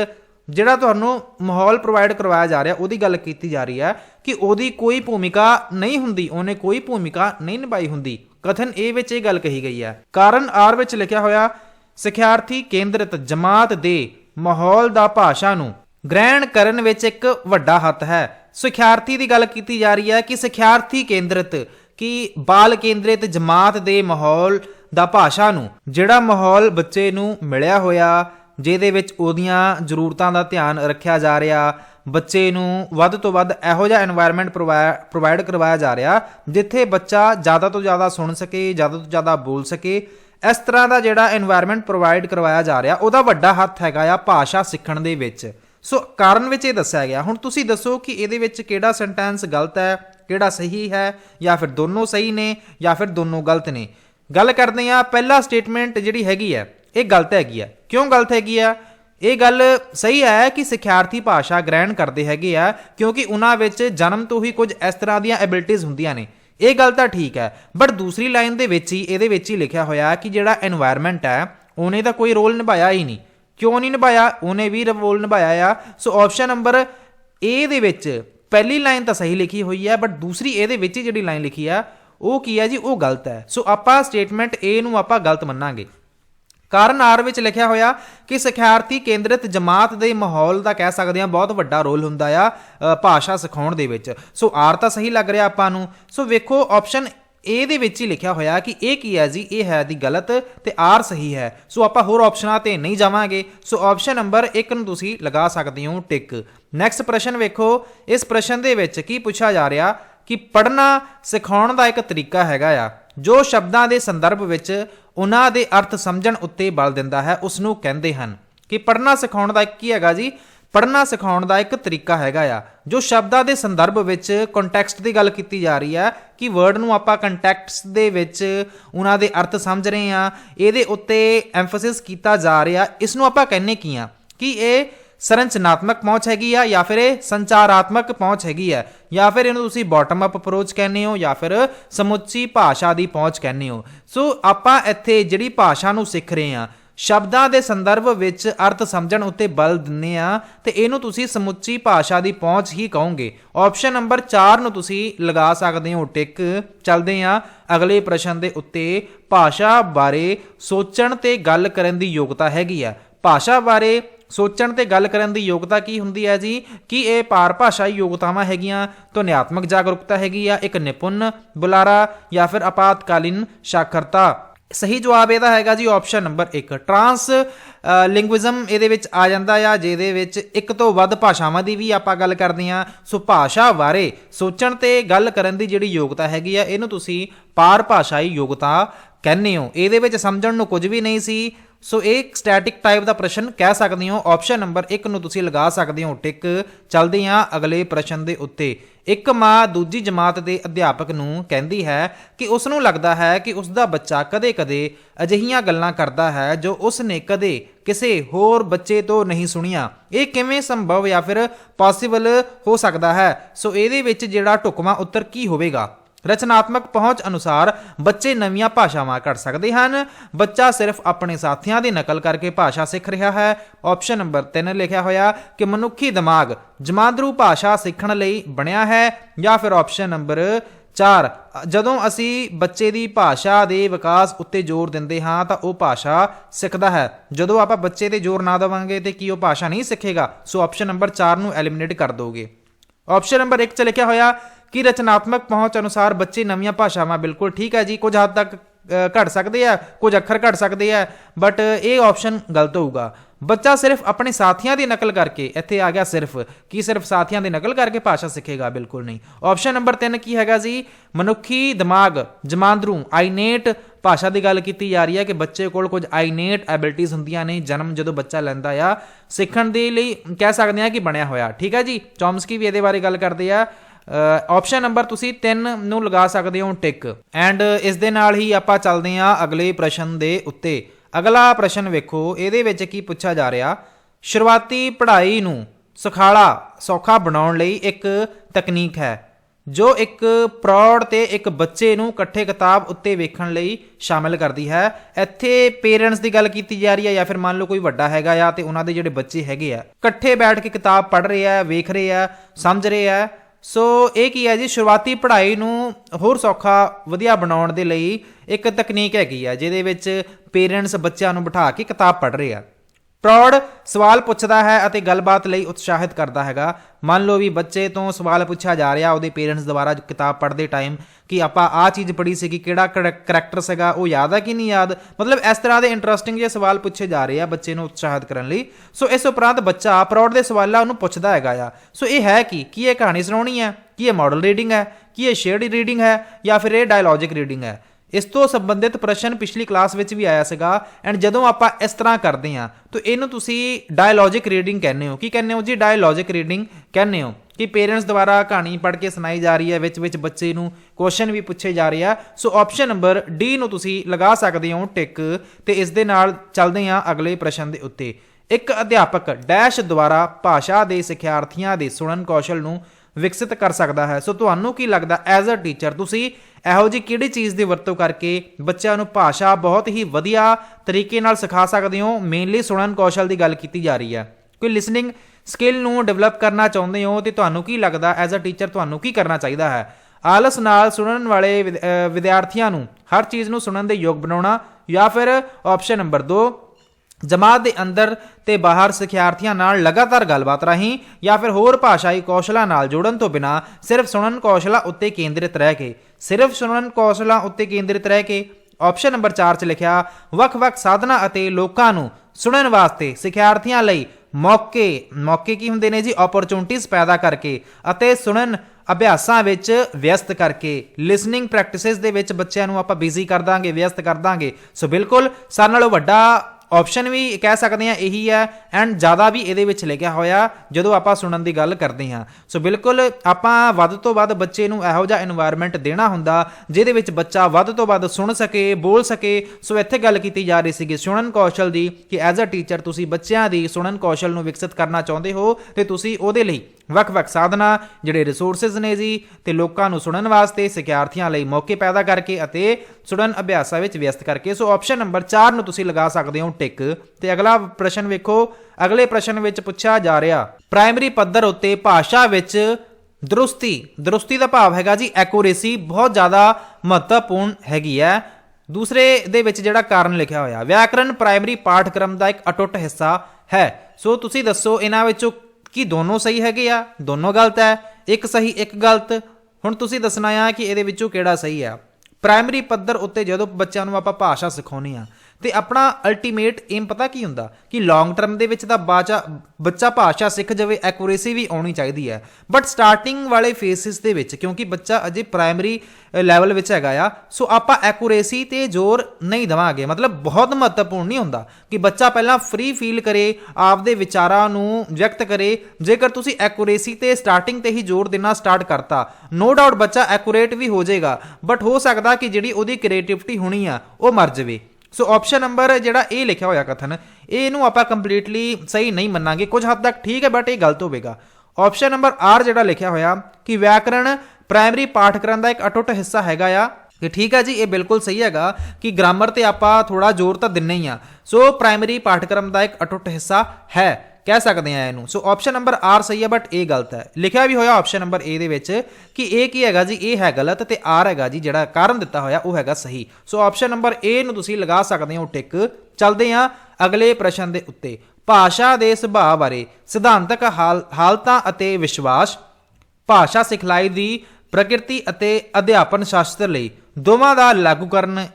ਜਿਹੜਾ ਤੁਹਾਨੂੰ ਮਾਹੌਲ ਪ੍ਰੋਵਾਈਡ ਕਰਵਾਇਆ ਜਾ ਰਿਹਾ, ਉਹਦੀ ਗੱਲ ਕੀਤੀ ਜਾ ਰਹੀ ਹੈ ਕਿ ਉਹਦੀ ਕੋਈ ਭੂਮਿਕਾ ਨਹੀਂ ਹੁੰਦੀ, ਉਹਨੇ ਕੋਈ ਭੂਮਿਕਾ ਨਹੀਂ ਨਿਭਾਈ ਹੁੰਦੀ। ਕਥਨ ਇਹ ਵਿੱਚ ਇਹ ਗੱਲ ਕਹੀ ਗਈ ਹੈ। ਕਾਰਨ ਆਰ ਵਿੱਚ ਲਿਖਿਆ ਹੋਇਆ, ਸਿਖਿਆਰਥੀ ਕੇਂਦਰਿਤ ਜਮਾਤ ਦੇ ਮਾਹੌਲ ਦਾ ਭਾਸ਼ਾ ਨੂੰ ਗ੍ਰਹਿਣ ਕਰਨ ਵਿੱਚ ਇੱਕ ਵੱਡਾ ਹੱਥ ਹੈ। ਸਿਖਿਆਰਥੀ ਦੀ ਗੱਲ ਕੀਤੀ ਜਾ ਰਹੀ ਹੈ ਕਿ ਸਿਖਿਆਰਥੀ ਕੇਂਦਰਿਤ, ਕਿ ਬਾਲ ਕੇਂਦਰਿਤ ਜਮਾਤ ਦੇ ਮਾਹੌਲ ਦਾ ਭਾਸ਼ਾ ਨੂੰ, ਜਿਹੜਾ ਮਾਹੌਲ ਬੱਚੇ ਨੂੰ ਮਿਲਿਆ ਹੋਇਆ ਜਿਹਦੇ ਵਿੱਚ ਉਹਦੀਆਂ ਜ਼ਰੂਰਤਾਂ ਦਾ ਧਿਆਨ ਰੱਖਿਆ ਜਾ ਰਿਹਾ, ਬੱਚੇ ਨੂੰ ਵੱਧ ਤੋਂ ਵੱਧ ਇਹੋ ਜਿਹਾ এনवायरमेंट ਪ੍ਰੋਵਾਈਡ ਕਰਵਾਇਆ ਜਾ ਰਿਹਾ, ਜਿੱਥੇ ਬੱਚਾ ਜ਼ਿਆਦਾ ਤੋਂ ਜ਼ਿਆਦਾ ਸੁਣ ਸਕੇ, ਜ਼ਿਆਦਾ ਤੋਂ ਜ਼ਿਆਦਾ ਬੋਲ ਸਕੇ। ਇਸ ਤਰ੍ਹਾਂ ਦਾ ਜਿਹੜਾ এনवायरमेंट ਪ੍ਰੋਵਾਈਡ ਕਰਵਾਇਆ ਜਾ ਰਿਹਾ, ਉਹਦਾ ਵੱਡਾ ਹੱਥ ਹੈਗਾ ਆ ਭਾਸ਼ਾ ਸਿੱਖਣ ਦੇ ਵਿੱਚ। ਸੋ ਕਾਰਨ ਵਿੱਚ ਇਹ ਦੱਸਿਆ ਗਿਆ। ਹੁਣ ਤੁਸੀਂ ਦੱਸੋ ਕਿ ਇਹਦੇ ਵਿੱਚ ਕਿਹੜਾ ਸੈਂਟੈਂਸ ਗਲਤ ਹੈ, ਕਿਹੜਾ ਸਹੀ ਹੈ, ਜਾਂ ਫਿਰ ਦੋਨੋਂ ਸਹੀ ਨੇ, ਜਾਂ ਫਿਰ ਦੋਨੋਂ ਗਲਤ ਨੇ। ਗੱਲ ਕਰਦੇ ਆ ਪਹਿਲਾ ਸਟੇਟਮੈਂਟ ਜਿਹੜੀ ਹੈਗੀ ਹੈ, ਇਹ ਗਲਤ ਹੈਗੀ ਹੈ। ਕਿਉਂ ਗਲਤ ਹੈਗੀ ਆ? ਇਹ ਗੱਲ ਸਹੀ ਹੈ ਕਿ ਸਿਖਿਆਰਥੀ ਭਾਸ਼ਾ ਗ੍ਰਹਿਣ ਕਰਦੇ ਹੈਗੇ ਆ, ਕਿਉਂਕਿ ਉਹਨਾਂ ਵਿੱਚ ਜਨਮ ਤੋਂ ਹੀ ਕੁਝ ਇਸ ਤਰ੍ਹਾਂ ਦੀਆਂ ਐਬਿਲਿਟੀਆਂ ਹੁੰਦੀਆਂ ਨੇ। ਇਹ ਗੱਲ ਤਾਂ ਠੀਕ ਹੈ ਬਟ ਦੂਸਰੀ ਲਾਈਨ ਦੇ ਵਿੱਚ ਹੀ, ਇਹਦੇ ਵਿੱਚ ਹੀ ਲਿਖਿਆ ਹੋਇਆ ਕਿ ਜਿਹੜਾ এনवायरमेंट ਹੈ, ਉਹਨੇ ਤਾਂ ਕੋਈ ਰੋਲ ਨਿਭਾਇਆ ਹੀ ਨਹੀਂ। ਕਿਉਂ ਨਹੀਂ ਨਿਭਾਇਆ? ਉਹਨੇ ਵੀ ਰੋਲ ਨਿਭਾਇਆ ਆ। ਸੋ ਆਪਸ਼ਨ ਨੰਬਰ ਏ ਦੇ ਵਿੱਚ ਪਹਿਲੀ ਲਾਈਨ ਤਾਂ ਸਹੀ ਲਿਖੀ ਹੋਈ ਹੈ ਬਟ ਦੂਸਰੀ ਇਹਦੇ ਵਿੱਚ ਹੀ ਜਿਹੜੀ ਲਾਈਨ ਲਿਖੀ ਆ, ਉਹ ਕੀ ਹੈ ਜੀ? ਉਹ ਗਲਤ ਹੈ। ਸੋ ਆਪਾਂ ਸਟੇਟਮੈਂਟ ਏ ਨੂੰ ਆਪਾਂ ਗਲਤ ਮੰਨਾਂਗੇ। ਕਾਰਨ ਆਰ ਵਿੱਚ ਲਿਖਿਆ ਹੋਇਆ ਕਿ ਸਿਖਿਆਰਥੀ ਕੇਂਦਰਿਤ ਜਮਾਤ ਦੇ ਮਾਹੌਲ ਦਾ ਕਹਿ ਸਕਦੇ ਹਾਂ ਬਹੁਤ ਵੱਡਾ ਰੋਲ ਹੁੰਦਾ ਆ ਭਾਸ਼ਾ ਸਿਖਾਉਣ ਦੇ ਵਿੱਚ। ਸੋ ਆਰ ਤਾਂ ਸਹੀ ਲੱਗ ਰਿਹਾ ਆਪਾਂ ਨੂੰ। ਸੋ ਵੇਖੋ ਆਪਸ਼ਨ ਏ ਦੇ ਵਿੱਚ ਹੀ ਲਿਖਿਆ ਹੋਇਆ ਕਿ ਇਹ ਕੀ ਹੈ ਜੀ? ਇਹ ਹੈ ਦੀ ਗਲਤ ਤੇ ਆਰ ਸਹੀ ਹੈ। ਸੋ ਆਪਾਂ ਹੋਰ ਆਪਸ਼ਨਾਂ ਤੇ ਨਹੀਂ ਜਾਵਾਂਗੇ। ਸੋ ਆਪਸ਼ਨ ਨੰਬਰ 1 ਨੂੰ ਤੁਸੀਂ ਲਗਾ ਸਕਦੇ ਹੋ ਟਿਕ ਨੈਕਸਟ ਪ੍ਰਸ਼ਨ ਵੇਖੋ। ਇਸ ਪ੍ਰਸ਼ਨ ਦੇ ਵਿੱਚ ਕੀ ਪੁੱਛਿਆ ਜਾ ਰਿਹਾ ਕਿ ਪੜ੍ਹਨਾ ਸਿਖਾਉਣ ਦਾ ਇੱਕ ਤਰੀਕਾ ਹੈਗਾ ਆ, ਜੋ ਸ਼ਬਦਾਂ ਦੇ ਸੰਦਰਭ ਵਿੱਚ ਉਹਨਾਂ ਦੇ ਅਰਥ ਸਮਝਣ ਉੱਤੇ ਬਲ ਦਿੰਦਾ ਹੈ ਉਸ ਨੂੰ ਕਹਿੰਦੇ ਹਨ ਕਿ ਪੜ੍ਹਨਾ ਸਿਖਾਉਣ ਦਾ ਇੱਕ ਕੀ ਹੈਗਾ ਜੀ? ਪੜ੍ਹਨਾ ਸਿਖਾਉਣ ਦਾ ਇੱਕ ਤਰੀਕਾ ਹੈਗਾ ਆ, ਜੋ ਸ਼ਬਦਾਂ ਦੇ ਸੰਦਰਭ ਵਿੱਚ ਕੰਟੈਕਸਟ ਦੀ ਗੱਲ ਕੀਤੀ ਜਾ ਰਹੀ ਹੈ ਕਿ ਵਰਡ ਨੂੰ ਆਪਾਂ ਕੰਟੈਕਸਟ ਦੇ ਵਿੱਚ ਉਹਨਾਂ ਦੇ ਅਰਥ ਸਮਝ ਰਹੇ ਆ ਇਹਦੇ ਉੱਤੇ ਐਮਫੈਸਿਸ ਕੀਤਾ ਜਾ ਰਿਹਾ, ਇਸ ਨੂੰ ਆਪਾਂ ਕਹਿੰਨੇ ਕੀ ਆ ਕਿ ਇਹ ਸੰਰਚਨਾਤਮਕ ਪਹੁੰਚ ਹੈਗੀ ਆ ਜਾਂ ਫਿਰ ਇਹ ਸੰਚਾਰਾਤਮਕ ਪਹੁੰਚ ਹੈਗੀ ਆ? ਜਾਂ ਫਿਰ ਇਹਨੂੰ ਤੁਸੀਂ ਬਾਟਮ ਅਪ ਅਪਰੋਚ ਕਹਿੰਦੇ ਹੋ ਜਾਂ ਫਿਰ ਸਮੁੱਚੀ ਭਾਸ਼ਾ ਦੀ ਪਹੁੰਚ ਕਹਿੰਦੇ ਹੋ? ਸੋ ਆਪਾਂ ਇੱਥੇ ਜਿਹੜੀ ਭਾਸ਼ਾ ਨੂੰ ਸਿੱਖ ਰਹੇ ਆ ਸ਼ਬਦਾਂ ਦੇ ਸੰਦਰਭ ਵਿੱਚ ਅਰਥ ਸਮਝਣ ਉੱਤੇ ਬਲ ਦਿੰਦੇ ਆ ਤੇ ਇਹਨੂੰ ਤੁਸੀਂ ਸਮੁੱਚੀ ਭਾਸ਼ਾ ਦੀ ਪਹੁੰਚ ਹੀ ਕਹੋਗੇ। ਆਪਸ਼ਨ ਨੰਬਰ 4 ਨੂੰ ਤੁਸੀਂ ਲਗਾ ਸਕਦੇ ਹੋ ਟਿਕ ਚੱਲਦੇ ਆ ਅਗਲੇ ਪ੍ਰਸ਼ਨ ਦੇ ਉੱਤੇ। ਭਾਸ਼ਾ ਬਾਰੇ ਸੋਚਣ ਤੇ ਗੱਲ ਕਰਨ ਦੀ ਯੋਗਤਾ ਹੈਗੀ ਆ। ਭਾਸ਼ਾ ਬਾਰੇ ਸੋਚਣ ਤੇ ਗੱਲ ਕਰਨ ਦੀ ਯੋਗਤਾ ਕੀ ਹੁੰਦੀ ਹੈ ਜੀ? ਕਿ ਇਹ ਪਾਰ ਭਾਸ਼ਾਈ ਯੋਗਤਾਵਾਂ ਹੈਗੀਆਂ? ਧੁਨਿਆਤਮਕ ਜਾਗਰੂਕਤਾ ਹੈਗੀ ਆ, ਇੱਕ ਨਿਪੁੰਨ, ਬੁਲਾਰਾ ਜਾਂ ਫਿਰ ਆਪਾਤਕਾਲੀਨ ਸਾਖਰਤਾ? ਸਹੀ ਜਵਾਬ ਇਹਦਾ ਹੈਗਾ ਜੀ ਆਪਸ਼ਨ ਨੰਬਰ 1 ਟਰਾਂਸ ਲਿੰਗੁਇਜ਼ਮ ਇਹਦੇ ਵਿੱਚ ਆ ਜਾਂਦਾ ਆ, ਜਿਹਦੇ ਵਿੱਚ ਇੱਕ ਤੋਂ ਵੱਧ ਭਾਸ਼ਾਵਾਂ ਦੀ ਵੀ ਆਪਾਂ ਗੱਲ ਕਰਦੇ ਆ ਸੋ ਭਾਸ਼ਾ ਬਾਰੇ ਸੋਚਣ ਤੇ ਗੱਲ ਕਰਨ ਦੀ ਜਿਹੜੀ ਯੋਗਤਾ ਹੈਗੀ ਆ, ਇਹਨੂੰ ਤੁਸੀਂ ਪਾਰ ਭਾਸ਼ਾਈ ਯੋਗਤਾ ਕਹਿੰਦੇ ਹੋ। ਇਹਦੇ ਵਿੱਚ ਸਮਝਣ ਨੂੰ ਕੁਝ ਵੀ ਨਹੀਂ ਸੀ। ਸੋ ਇਹ ਸਟੈਟਿਕ ਟਾਈਪ ਦਾ ਪ੍ਰਸ਼ਨ ਕਹਿ ਸਕਦੇ ਹੋ। ਆਪਸ਼ਨ ਨੰਬਰ 1 ਨੂੰ ਤੁਸੀਂ ਲਗਾ ਸਕਦੇ ਹੋ। ਟਿਕ ਚੱਲਦੇ ਹਾਂ ਅਗਲੇ ਪ੍ਰਸ਼ਨ ਦੇ ਉੱਤੇ। ਇੱਕ ਮਾਂ ਦੂਜੀ ਜਮਾਤ ਦੇ ਅਧਿਆਪਕ ਨੂੰ ਕਹਿੰਦੀ ਹੈ ਕਿ ਉਸ ਨੂੰ ਲੱਗਦਾ ਹੈ ਕਿ ਉਸ ਦਾ ਬੱਚਾ ਕਦੇ-ਕਦੇ ਅਜਿਹੀਆਂ ਗੱਲਾਂ ਕਰਦਾ ਹੈ ਜੋ ਉਸ ਨੇ ਕਦੇ ਕਿਸੇ ਹੋਰ ਬੱਚੇ ਤੋਂ ਨਹੀਂ ਸੁਣੀਆਂ। ਇਹ ਕਿਵੇਂ ਸੰਭਵ ਜਾਂ ਫਿਰ ਪੋਸੀਬਲ ਹੋ ਸਕਦਾ ਹੈ? ਸੋ ਇਹਦੇ ਵਿੱਚ ਜਿਹੜਾ ਢੁਕਵਾਂ ਉੱਤਰ ਕੀ ਹੋਵੇਗਾ? ਰਚਨਾਤਮਕ ਪਹੁੰਚ ਅਨੁਸਾਰ ਬੱਚੇ ਨਵੀਆਂ ਭਾਸ਼ਾਵਾਂ ਘੜ ਸਕਦੇ ਹਨ। ਬੱਚਾ ਸਿਰਫ ਆਪਣੇ ਸਾਥੀਆਂ ਦੀ ਨਕਲ ਕਰਕੇ ਭਾਸ਼ਾ ਸਿੱਖ ਰਿਹਾ ਹੈ। ਆਪਸ਼ਨ ਨੰਬਰ 3 ਲਿਖਿਆ ਹੋਇਆ, ਕਿ ਮਨੁੱਖੀ ਦਿਮਾਗ ਜਮਾਂਦਰੂ ਭਾਸ਼ਾ ਸਿੱਖਣ ਲਈ ਬਣਿਆ ਹੈ ਜਾਂ ਫਿਰ ਆਪਸ਼ਨ ਨੰਬਰ 4 ਜਦੋਂ ਅਸੀਂ ਬੱਚੇ ਦੀ ਭਾਸ਼ਾ ਦੇ ਵਿਕਾਸ ਉੱਤੇ ਜ਼ੋਰ ਦਿੰਦੇ ਹਾਂ ਤਾਂ ਉਹ ਭਾਸ਼ਾ ਸਿੱਖਦਾ ਹੈ। ਜਦੋਂ ਆਪਾਂ ਬੱਚੇ ਤੇ ਜ਼ੋਰ ਨਾ ਦੇਵਾਂਗੇ ਤੇ ਕੀ ਉਹ ਭਾਸ਼ਾ ਨਹੀਂ ਸਿੱਖੇਗਾ? ਸੋ ਆਪਸ਼ਨ ਨੰਬਰ 4 ਨੂੰ ਐਲੀਮੀਨੇਟ ਕਰ ਦੋਗੇ। ਆਪਸ਼ਨ ਨੰਬਰ 1 ਚ ਲਿਖਿਆ ਹੋਇਆ ਕਿ ਰਚਨਾਤਮਕ ਪਹੁੰਚ ਅਨੁਸਾਰ ਬੱਚੇ ਨਵੀਆਂ ਭਾਸ਼ਾਵਾਂ ਬਿਲਕੁਲ ਠੀਕ ਹੈ ਜੀ? ਕੁਝ ਹੱਦ ਤੱਕ ਅ, ਘਟ ਸਕਦੇ ਆ ਕੁਝ ਅੱਖਰ ਘਟ ਸਕਦੇ ਆ ਬਟ ਇਹ ਆਪਸ਼ਨ ਗਲਤ ਹੋਊਗਾ। ਬੱਚਾ ਸਿਰਫ ਆਪਣੇ ਸਾਥੀਆਂ ਦੀ ਨਕਲ ਕਰਕੇ ਇੱਥੇ ਆ ਗਿਆ ਸਿਰਫ ਕੀ ਸਿਰਫ ਸਾਥੀਆਂ ਦੀ ਨਕਲ ਕਰਕੇ ਭਾਸ਼ਾ ਸਿੱਖੇਗਾ? ਬਿਲਕੁਲ ਨਹੀਂ। ਆਪਸ਼ਨ ਨੰਬਰ 3 ਕੀ ਹੈਗਾ ਜੀ? ਮਨੁੱਖੀ ਦਿਮਾਗ ਜਮਾਂਦਰੂ ਆਈਨੇਟ ਭਾਸ਼ਾ ਦੀ ਗੱਲ ਕੀਤੀ ਜਾ ਰਹੀ ਹੈ ਕਿ ਬੱਚੇ ਕੋਲ ਕੁਝ ਆਈਨੇਟ ਐਬਿਲਿਟੀਜ਼ ਹੁੰਦੀਆਂ ਨੇ ਜਨਮ ਜਦੋਂ ਬੱਚਾ ਲੈਂਦਾ ਆ ਸਿੱਖਣ ਦੇ ਲਈ ਕਹਿ ਸਕਦੇ ਆ ਕਿ ਬਣਿਆ ਹੋਇਆ। ਠੀਕ ਹੈ ਜੀ? ਚੌਮਸਕੀ ਵੀ ਇਹਦੇ ਬਾਰੇ ਗੱਲ ਕਰਦੇ ਆ। ਆਪਸ਼ਨ ਨੰਬਰ ਤੁਸੀਂ 3 ਨੂੰ ਲਗਾ ਸਕਦੇ ਹੋ ਟਿਕ ਐਂਡ ਇਸ ਦੇ ਨਾਲ ਹੀ ਆਪਾਂ ਚੱਲਦੇ ਹਾਂ ਅਗਲੇ ਪ੍ਰਸ਼ਨ ਦੇ ਉੱਤੇ। ਅਗਲਾ ਪ੍ਰਸ਼ਨ ਵੇਖੋ, ਇਹਦੇ ਵਿੱਚ ਕੀ ਪੁੱਛਿਆ ਜਾ ਰਿਹਾ? ਸ਼ੁਰੂਆਤੀ ਪੜ੍ਹਾਈ ਨੂੰ ਸੁਖਾਲਾ, ਸੌਖਾ ਬਣਾਉਣ ਲਈ ਇੱਕ ਤਕਨੀਕ ਹੈ, ਜੋ ਇੱਕ ਪ੍ਰੌੜ ਤੇ ਇੱਕ ਬੱਚੇ ਨੂੰ ਇਕੱਠੇ ਕਿਤਾਬ ਉੱਤੇ ਵੇਖਣ ਲਈ ਸ਼ਾਮਿਲ ਕਰਦੀ ਹੈ। ਇੱਥੇ ਪੇਰੈਂਟਸ ਦੀ ਗੱਲ ਕੀਤੀ ਜਾ ਰਹੀ ਹੈ ਜਾਂ ਫਿਰ ਮੰਨ ਲਓ ਕੋਈ ਵੱਡਾ ਹੈਗਾ ਆ ਤੇ ਉਹਨਾਂ ਦੇ ਜਿਹੜੇ ਬੱਚੇ ਹੈਗੇ ਆ, ਇਕੱਠੇ ਬੈਠ ਕੇ ਕਿਤਾਬ ਪੜ੍ਹ ਰਹੇ ਆ ਵੇਖ ਰਹੇ ਆ ਸਮਝ ਰਹੇ ਆ ਸੋ ਇਹ ਕੀ ਹੈ ਜੀ, ਸ਼ੁਰੂਆਤੀ ਪੜ੍ਹਾਈ ਨੂੰ ਹੋਰ ਸੌਖਾ, ਵਧੀਆ ਬਣਾਉਣ ਦੇ ਲਈ ਇੱਕ ਤਕਨੀਕ ਹੈਗੀ ਆ, ਜਿਹਦੇ ਵਿੱਚ ਪੇਰੈਂਟਸ ਬੱਚਿਆਂ ਨੂੰ ਬਿਠਾ ਕੇ ਕਿਤਾਬ ਪੜ੍ਹ ਰਹੇ ਆ। ਪ੍ਰੌੜ ਸਵਾਲ ਪੁੱਛਦਾ ਹੈ ਅਤੇ ਗੱਲਬਾਤ ਲਈ ਉਤਸ਼ਾਹਿਤ ਕਰਦਾ ਹੈਗਾ। ਮੰਨ ਲਓ ਵੀ ਬੱਚੇ ਤੋਂ ਸਵਾਲ ਪੁੱਛਿਆ ਜਾ ਰਿਹਾ, ਉਹਦੇ ਪੇਰੈਂਟਸ ਦੁਆਰਾ ਕਿਤਾਬ ਪੜ੍ਹਦੇ ਟਾਈਮ ਕਿ ਆਪਾਂ ਆਹ ਚੀਜ਼ ਪੜ੍ਹੀ ਸੀਗੀ, ਕਿਹੜਾ ਕਰੈਕਟਰ ਸੀਗਾ, ਉਹ ਯਾਦ ਆ ਕਿ ਨਹੀਂ ਯਾਦ? ਮਤਲਬ ਇਸ ਤਰ੍ਹਾਂ ਦੇ ਇੰਟਰਸਟਿੰਗ ਜਿਹੇ ਸਵਾਲ ਪੁੱਛੇ ਜਾ ਰਹੇ ਆ ਬੱਚੇ ਨੂੰ ਉਤਸ਼ਾਹਿਤ ਕਰਨ ਲਈ। ਸੋ ਇਸ ਉਪਰੰਤ ਬੱਚਾ ਪ੍ਰੌੜ ਦੇ ਸਵਾਲਾਂ ਉਹਨੂੰ ਪੁੱਛਦਾ ਹੈਗਾ ਆ। ਸੋ ਇਹ ਹੈ ਕਿ? ਕੀ ਇਹ ਕਹਾਣੀ ਸੁਣਾਉਣੀ ਹੈ? ਕੀ ਇਹ ਮਾਡਲ ਰੀਡਿੰਗ ਹੈ? ਕੀ ਇਹ ਸ਼ੇਅਰਡ ਰੀਡਿੰਗ ਹੈ? ਜਾਂ ਫਿਰ ਇਹ ਡਾਇਲੋਜਿਕ ਰੀਡਿੰਗ ਹੈ? ਇਸ ਤੋਂ ਸੰਬੰਧਿਤ ਪ੍ਰਸ਼ਨ ਪਿਛਲੀ ਕਲਾਸ ਵਿੱਚ ਵੀ ਆਇਆ ਸੀਗਾ ਐਂਡ ਜਦੋਂ ਆਪਾਂ ਇਸ ਤਰ੍ਹਾਂ ਕਰਦੇ ਹਾਂ, ਤਾਂ ਇਹਨੂੰ ਤੁਸੀਂ ਡਾਇਲੋਜਿਕ ਰੀਡਿੰਗ ਕਹਿੰਦੇ ਹੋ। ਕੀ ਕਹਿੰਦੇ ਹੋ ਜੀ? ਡਾਇਲੋਜਿਕ ਰੀਡਿੰਗ ਕਹਿੰਦੇ ਹੋ ਕਿ ਪੇਰੈਂਟਸ ਦੁਆਰਾ ਕਹਾਣੀ ਪੜ੍ਹ ਕੇ ਸੁਣਾਈ ਜਾ ਰਹੀ ਹੈ, ਵਿੱਚ ਵਿੱਚ ਬੱਚੇ ਨੂੰ ਕੁਐਸਚਨ ਵੀ ਪੁੱਛੇ ਜਾ ਰਹੇ ਆ। ਸੋ ਆਪਸ਼ਨ ਨੰਬਰ ਡੀ ਨੂੰ ਤੁਸੀਂ ਲਗਾ ਸਕਦੇ ਹੋ ਟਿਕ ਤੇ ਇਸ ਦੇ ਨਾਲ ਚੱਲਦੇ ਹਾਂ ਅਗਲੇ ਪ੍ਰਸ਼ਨ ਦੇ ਉੱਤੇ। ਇੱਕ ਅਧਿਆਪਕ ਡੈਸ਼ ਦੁਆਰਾ ਭਾਸ਼ਾ ਦੇ ਸਿੱਖਿਆਰਥੀਆਂ ਦੇ ਸੁਣਨ ਕੌਸ਼ਲ ਨੂੰ ਵਿਕਸਿਤ ਕਰ ਸਕਦਾ ਹੈ। ਸੋ ਤੁਹਾਨੂੰ ਕੀ ਲੱਗਦਾ ਐਜ਼ ਅ ਟੀਚਰ ਤੁਸੀਂ ਇਹੋ ਜੀ ਕਿਹੜੀ ਚੀਜ਼ ਦੀ ਵਰਤੋਂ ਕਰਕੇ ਬੱਚਿਆਂ ਨੂੰ ਭਾਸ਼ਾ ਬਹੁਤ ਹੀ ਵਧੀਆ ਤਰੀਕੇ ਨਾਲ ਸਿਖਾ ਸਕਦੇ ਹੋ? ਮੇਨਲੀ ਸੁਣਨ ਕੌਸ਼ਲ ਦੀ ਗੱਲ ਕੀਤੀ ਜਾ ਰਹੀ ਹੈ। ਕੋਈ ਲਿਸਨਿੰਗ ਸਕਿੱਲ ਨੂੰ ਡਿਵੈਲਪ ਕਰਨਾ ਚਾਹੁੰਦੇ ਹੋ ਤੇ ਤੁਹਾਨੂੰ ਕੀ ਲੱਗਦਾ ਐਜ਼ ਅ ਟੀਚਰ ਤੁਹਾਨੂੰ ਕੀ ਕਰਨਾ ਚਾਹੀਦਾ ਹੈ? ਆਲਸ ਨਾਲ ਸੁਣਨ ਵਾਲੇ ਵਿਦ- ਵਿਦਿਆਰਥੀਆਂ ਨੂੰ ਹਰ ਚੀਜ਼ ਨੂੰ ਸੁਣਨ ਦੇ ਯੋਗ ਬਣਾਉਣਾ ਜਾਂ ਫਿਰ ਆਪਸ਼ਨ ਨੰਬਰ 2 ਜਮਾਤ ਦੇ ਅੰਦਰ ਤੇ ਬਾਹਰ ਸਿਖਿਆਰਥੀਆਂ ਨਾਲ ਲਗਾਤਾਰ ਗੱਲਬਾਤ ਰਾਹੀਂ ਜਾਂ ਫਿਰ ਹੋਰ ਭਾਸ਼ਾਈ ਕੌਸ਼ਲਾਂ ਨਾਲ ਜੋੜਨ ਤੋਂ ਬਿਨਾ ਸਿਰਫ ਸੁਣਨ ਕੌਸ਼ਲਾਂ ਉੱਤੇ ਕੇਂਦਰਿਤ ਰਹਿ ਕੇ, ਸਿਰਫ ਸੁਣਨ ਕੌਸ਼ਲਾਂ ਉੱਤੇ ਕੇਂਦਰਿਤ ਰਹਿ ਕੇ ਆਪਸ਼ਨ ਨੰਬਰ 4 ਚ ਲਿਖਿਆ, ਵੱਖ-ਵੱਖ ਸਾਧਨਾਂ ਅਤੇ ਲੋਕਾਂ ਨੂੰ ਸੁਣਨ ਵਾਸਤੇ ਸਿੱਖਿਆਰਥੀਆਂ ਲਈ ਮੌਕੇ ਮੌਕੇ ਕੀ ਹੁੰਦੇ ਨੇ ਜੀ? ਓਪਰਚੁਨਿਟੀਆਂ ਪੈਦਾ ਕਰਕੇ ਅਤੇ ਸੁਣਨ ਅਭਿਆਸਾਂ ਵਿੱਚ ਵਿਅਸਤ ਕਰਕੇ ਲਿਸਨਿੰਗ ਪ੍ਰੈਕਟਿਸਿਸ ਦੇ ਵਿੱਚ ਬੱਚਿਆਂ ਨੂੰ ਆਪਾਂ ਬਿਜ਼ੀ ਕਰ ਦਾਂਗੇ, ਵਿਅਸਤ ਕਰ ਦਾਂਗੇ। ਸੋ ਬਿਲਕੁਲ ਸਾਰਿਆਂ ਨਾਲੋਂ ਵੱਡਾ ਆਪਸ਼ਨ ਵੀ ਕਹਿ ਸਕਦੇ ਆ ਇਹੀ ਹੈ ਐਂਡ ਜ਼ਿਆਦਾ ਵੀ ਇਹਦੇ ਵਿੱਚ ਲਿਖਿਆ ਹੋਇਆ ਜਦੋਂ ਆਪਾਂ ਸੁਣਨ ਦੀ ਗੱਲ ਕਰਦੇ ਹਾਂ। ਸੋ ਬਿਲਕੁਲ ਆਪਾਂ ਵੱਧ ਤੋਂ ਵੱਧ ਬੱਚੇ ਨੂੰ ਇਹੋ ਜਿਹਾ এনवायरमेंट ਦੇਣਾ ਹੁੰਦਾ, ਜਿਹਦੇ ਵਿੱਚ ਬੱਚਾ ਵੱਧ ਤੋਂ ਵੱਧ ਸੁਣ ਸਕੇ, ਬੋਲ ਸਕੇ। ਸੋ ਇੱਥੇ ਗੱਲ ਕੀਤੀ ਜਾ ਰਹੀ ਸੀਗੀ ਸੁਣਨ ਕੌਸ਼ਲ ਦੀ ਕਿ ਐਜ਼ ਅ ਟੀਚਰ ਤੁਸੀਂ ਬੱਚਿਆਂ ਦੀ ਸੁਣਨ ਕੌਸ਼ਲ ਨੂੰ ਵਿਕਸਿਤ ਕਰਨਾ ਚਾਹੁੰਦੇ ਹੋ, ਤੇ ਤੁਸੀਂ ਉਹਦੇ ਲਈ ਵੱਖ-ਵੱਖ ਸਾਧਨਾਂ, ਜਿਹੜੇ ਰਿਸੋਰਸਸ ਨੇ ਜੀ, ਤੇ ਲੋਕਾਂ ਨੂੰ ਸੁਣਨ ਵਾਸਤੇ ਸਿਖਿਆਰਥੀਆਂ ਲਈ ਮੌਕੇ ਪੈਦਾ ਕਰਕੇ ਅਤੇ ਸੁਣਨ ਅਭਿਆਸਾਂ ਵਿੱਚ ਵਿਅਸਤ ਕਰਕੇ। ਸੋ ਆਪਸ਼ਨ ਨੰਬਰ 4 ਨੂੰ ਤੁਸੀਂ ਲਗਾ ਸਕਦੇ ਹੋ ਟਿਕ ਤੇ ਅਗਲਾ ਪ੍ਰਸ਼ਨ ਵੇਖੋ। ਅਗਲੇ ਪ੍ਰਸ਼ਨ ਵਿੱਚ ਪੁੱਛਿਆ ਜਾ ਰਿਹਾ ਪ੍ਰਾਇਮਰੀ ਪੱਧਰ ਉੱਤੇ ਭਾਸ਼ਾ ਵਿੱਚ ਦਰੁਸਤੀ ਦਰੁਸਤੀ ਦਾ ਭਾਵ ਹੈਗਾ ਜੀ ਐਕੂਰੇਸੀ ਬਹੁਤ ਜ਼ਿਆਦਾ ਮਹੱਤਵਪੂਰਨ ਹੈਗੀ ਹੈ। ਦੂਸਰੇ ਦੇ ਵਿੱਚ ਜਿਹੜਾ ਕਾਰਨ ਲਿਖਿਆ ਹੋਇਆ ਵਿਆਕਰਣ ਪ੍ਰਾਇਮਰੀ ਪਾਠਕ੍ਰਮ ਦਾ ਇੱਕ ਅਟੁੱਟ ਹਿੱਸਾ ਹੈ। ਸੋ ਤੁਸੀਂ ਦੱਸੋ, ਇਹਨਾਂ ਵਿੱਚੋਂ ਕਿ ਦੋਨੋਂ ਸਹੀ ਹੈਗੇ ਆ? ਦੋਨੋਂ ਗਲਤ ਹੈ। ਇੱਕ ਸਹੀ, ਇੱਕ ਗਲਤ। ਹੁਣ ਤੁਸੀਂ ਦੱਸਣਾ ਆ ਕਿ ਇਹਦੇ ਵਿੱਚੋਂ ਕਿਹੜਾ ਸਹੀ ਆ? ਪ੍ਰਾਇਮਰੀ ਪੱਧਰ ਉੱਤੇ ਜਦੋਂ ਬੱਚਿਆਂ ਨੂੰ ਆਪਾਂ ਭਾਸ਼ਾ ਸਿਖਾਉਣੀ ਆ ਤੇ ਆਪਣਾ ਅਲਟੀਮੇਟ ਏਮ ਪਤਾ ਕੀ ਹੁੰਦਾ? ਕਿ ਲੌਂਗ ਟਰਮ ਦੇ ਵਿੱਚ ਤਾਂ ਬਾਚਾ ਬੱਚਾ ਭਾਸ਼ਾ ਸਿੱਖ ਜਾਵੇ ਐਕੂਰੇਸੀ ਵੀ ਆਉਣੀ ਚਾਹੀਦੀ ਹੈ। ਬਟ ਸਟਾਰਟਿੰਗ ਵਾਲੇ ਫੇਸਿਸ ਦੇ ਵਿੱਚ, ਕਿਉਂਕਿ ਬੱਚਾ ਅਜੇ ਪ੍ਰਾਇਮਰੀ ਲੈਵਲ ਵਿੱਚ ਹੈਗਾ ਆ ਸੋ ਆਪਾਂ ਐਕੂਰੇਸੀ ਤੇ ਜ਼ੋਰ ਨਹੀਂ ਦਵਾਂਗੇ। ਮਤਲਬ ਬਹੁਤ ਮਹੱਤਵਪੂਰਨ ਨਹੀਂ ਹੁੰਦਾ ਕਿ ਬੱਚਾ ਪਹਿਲਾਂ ਫ੍ਰੀ ਫੀਲ ਕਰੇ, ਆਪਦੇ ਵਿਚਾਰਾਂ ਨੂੰ ਵਿਅਕਤ ਕਰੇ। ਜੇਕਰ ਤੁਸੀਂ ਐਕੂਰੇਸੀ ਤੇ ਸਟਾਰਟਿੰਗ ਤੇ ਹੀ ਜ਼ੋਰ ਦੇਣਾ ਸਟਾਰਟ ਕਰਤਾ ਨੋ ਡਾਊਟ ਬੱਚਾ ਐਕੂਰੇਟ ਵੀ ਹੋ ਜਾਏਗਾ। ਬਟ ਹੋ ਸਕਦਾ ਕਿ ਜਿਹੜੀ ਉਹਦੀ ਕ੍ਰੀਏਟਿਵਿਟੀ ਹੋਣੀ ਆ, ਉਹ ਮਰ ਜਾਵੇ। ਸੋ ਆਪਸ਼ਨ ਨੰਬਰ ਜਿਹੜਾ ਇਹ ਲਿਖਿਆ ਹੋਇਆ ਕਥਨ, ਇਹਨੂੰ ਆਪਾਂ ਕੰਪਲੀਟਲੀ ਸਹੀ ਨਹੀਂ ਮੰਨਾਂਗੇ। ਕੁਝ ਹੱਦ ਤੱਕ ਠੀਕ ਹੈ ਬਟ ਇਹ ਗਲਤ ਹੋਵੇਗਾ। ਆਪਸ਼ਨ ਨੰਬਰ ਆਰ ਜਿਹੜਾ ਲਿਖਿਆ ਹੋਇਆ, ਕਿ ਵਿਆਕਰਣ ਪ੍ਰਾਇਮਰੀ ਪਾਠਕ੍ਰਮ ਦਾ ਇੱਕ ਅਟੁੱਟ ਹਿੱਸਾ ਹੈਗਾ ਆ। ਕਿ ਠੀਕ ਹੈ ਜੀ, ਇਹ ਬਿਲਕੁਲ ਸਹੀ ਹੈਗਾ ਕਿ ਗ੍ਰਾਮਰ ਤੇ ਆਪਾਂ ਥੋੜਾ ਜ਼ੋਰ ਤਾਂ ਦਿੰਨੇ ਹੀ ਆ। ਸੋ ਪ੍ਰਾਇਮਰੀ ਪਾਠਕ੍ਰਮ ਦਾ ਇੱਕ ਅਟੁੱਟ ਹਿੱਸਾ ਹੈ। ਕਹਿ ਸਕਦੇ ਆ ਇਹਨੂੰ। ਸੋ ਆਪਸ਼ਨ ਨੰਬਰ ਆਰ ਸਹੀ ਹੈ ਬਟ ਇਹ ਗਲਤ ਹੈ। ਲਿਖਿਆ ਵੀ ਹੋਇਆ ਆਪਸ਼ਨ ਨੰਬਰ ਏ ਦੇ ਵਿੱਚ ਕਿ ਇਹ ਕੀ ਹੈਗਾ ਜੀ? ਇਹ ਹੈ ਗਲਤ ਤੇ ਆਰ ਹੈਗਾ ਜੀ, ਜਿਹੜਾ ਕਾਰਨ ਦਿੱਤਾ ਹੋਇਆ, ਉਹ ਹੈਗਾ ਸਹੀ। ਸੋ ਆਪਸ਼ਨ ਨੰਬਰ ਏ ਨੂੰ ਤੁਸੀਂ ਲਗਾ ਸਕਦੇ ਹੋ ਟਿਕ ਚੱਲਦੇ ਆ ਅਗਲੇ ਪ੍ਰਸ਼ਨ ਦੇ ਉੱਤੇ। ਭਾਸ਼ਾ ਦੇ ਸੁਭਾਅ ਬਾਰੇ ਸਿਧਾਂਤਕ ਹਾਲ- ਹਾਲਤਾਂ ਅਤੇ ਵਿਸ਼ਵਾਸ, ਭਾਸ਼ਾ ਸਿਖਲਾਈ ਦੀ ਪ੍ਰਕਿਰਤੀ ਅਤੇ ਅਧਿਆਪਨ ਸ਼ਾਸਤਰ ਲਈ ਦੋਵਾਂ ਦਾ ਲਾਗੂ ਕਰਨ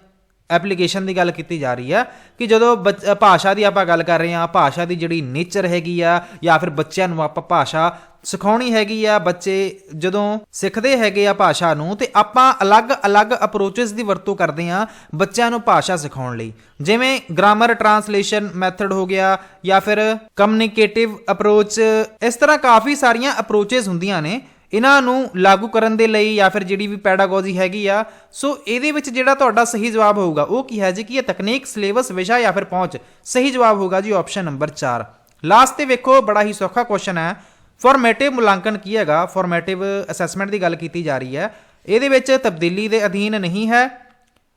ਐਪਲੀਕੇਸ਼ਨ ਦੀ ਗੱਲ ਕੀਤੀ ਜਾ ਰਹੀ ਆ ਕਿ ਜਦੋਂ ਬੱਚ- ਭਾਸ਼ਾ ਦੀ ਆਪਾਂ ਗੱਲ ਕਰ ਰਹੇ ਹਾਂ, ਭਾਸ਼ਾ ਦੀ ਜਿਹੜੀ ਨੇਚਰ ਹੈਗੀ ਆ ਜਾਂ ਫਿਰ ਬੱਚਿਆਂ ਨੂੰ ਆਪਾਂ ਭਾਸ਼ਾ ਸਿਖਾਉਣੀ ਹੈਗੀ ਆ, ਬੱਚੇ ਜਦੋਂ ਸਿੱਖਦੇ ਹੈਗੇ ਆ ਭਾਸ਼ਾ ਨੂੰ ਤੇ ਆਪਾਂ ਅਲੱਗ-ਅਲੱਗ ਅਪਰੋਚਸ ਦੀ ਵਰਤੋਂ ਕਰਦੇ ਆ ਬੱਚਿਆਂ ਨੂੰ ਭਾਸ਼ਾ ਸਿਖਾਉਣ ਲਈ। ਜਿਵੇਂ ਗ੍ਰਾਮਰ ਟਰਾਂਸਲੇਸ਼ਨ ਮੈਥਡ ਹੋ ਗਿਆ ਜਾਂ ਫਿਰ ਕਮਿਊਨੀਕੇਟਿਵ ਅਪਰੋਚ ਇਸ ਤਰ੍ਹਾਂ ਕਾਫੀ ਸਾਰੀਆਂ ਅਪਰੋਚਸ ਹੁੰਦੀਆਂ ਨੇ ਇਹਨਾਂ ਨੂੰ ਲਾਗੂ ਕਰਨ ਦੇ ਲਈ ਜਾਂ ਫਿਰ ਜਿਹੜੀ ਵੀ ਪੈਡਾਗੋਜੀ ਹੈਗੀ ਆ, ਸੋ ਇਹਦੇ ਵਿੱਚ ਜਿਹੜਾ ਤੁਹਾਡਾ ਸਹੀ ਜਵਾਬ ਹੋਊਗਾ, ਉਹ ਕੀ ਹੈ ਜੀ? ਕਿ ਇਹ ਤਕਨੀਕ ਸਿਲੇਬਸ ਵਿਸ਼ਾ ਜਾਂ ਫਿਰ ਪਹੁੰਚ? ਸਹੀ ਜਵਾਬ ਹੋਊਗਾ ਜੀ ਆਪਸ਼ਨ ਨੰਬਰ 4 ਲਾਸਟ ਤੇ ਵੇਖੋ, ਬੜਾ ਹੀ ਸੌਖਾ ਕੁਐਸਚਨ ਹੈ। ਫਾਰਮੈਟਿਵ ਮੁਲਾਂਕਣ ਕੀ ਹੈਗਾ? ਫਾਰਮੈਟਿਵ ਅਸੈਸਮੈਂਟ ਦੀ ਗੱਲ ਕੀਤੀ ਜਾ ਰਹੀ ਹੈ। ਇਹਦੇ ਵਿੱਚ ਤਬਦੀਲੀ ਦੇ ਅਧੀਨ ਨਹੀਂ ਹੈ।